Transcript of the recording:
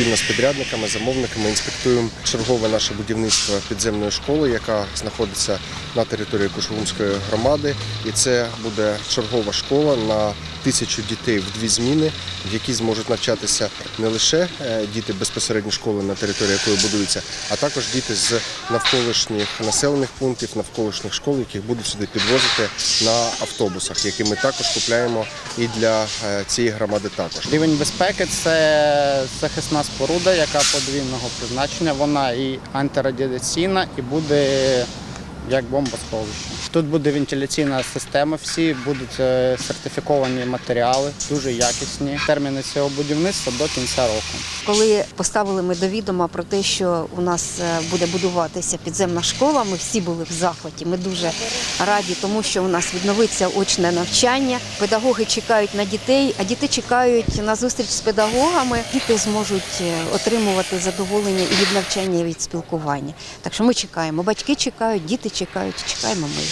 спільно з підрядниками, замовниками інспектуємо чергове наше будівництво підземної школи, яка знаходиться на території Кушугумської громади. І це буде чергова школа на тисячу дітей в дві зміни, в якій зможуть навчатися не лише е, діти безпосередньо школи, на території якої будується, а також діти з навколишніх населених пунктів, навколишніх школ, яких будуть сюди підвозити на автобусах, які ми також купляємо і для е, цієї громади також. Рівень безпеки це захисна споруда, яка подвійного призначення. Вона і антирадіаційна, і буде як бомбосховище. Тут буде вентиляційна система, всі будуть е, сертифіковані матеріали, дуже якісні. Терміни цього будівництва до кінця року. Коли поставили ми до відома про те, що у нас е, буде будуватися підземна школа, ми всі були в захваті. Ми дуже раді, тому що у нас відновиться очне навчання. Педагоги чекають на дітей, а діти чекають на зустріч з педагогами. Діти зможуть е, отримувати задоволення і від навчання, і від спілкування. Так що ми чекаємо. Батьки чекають, діти чекають, чекаємо ми.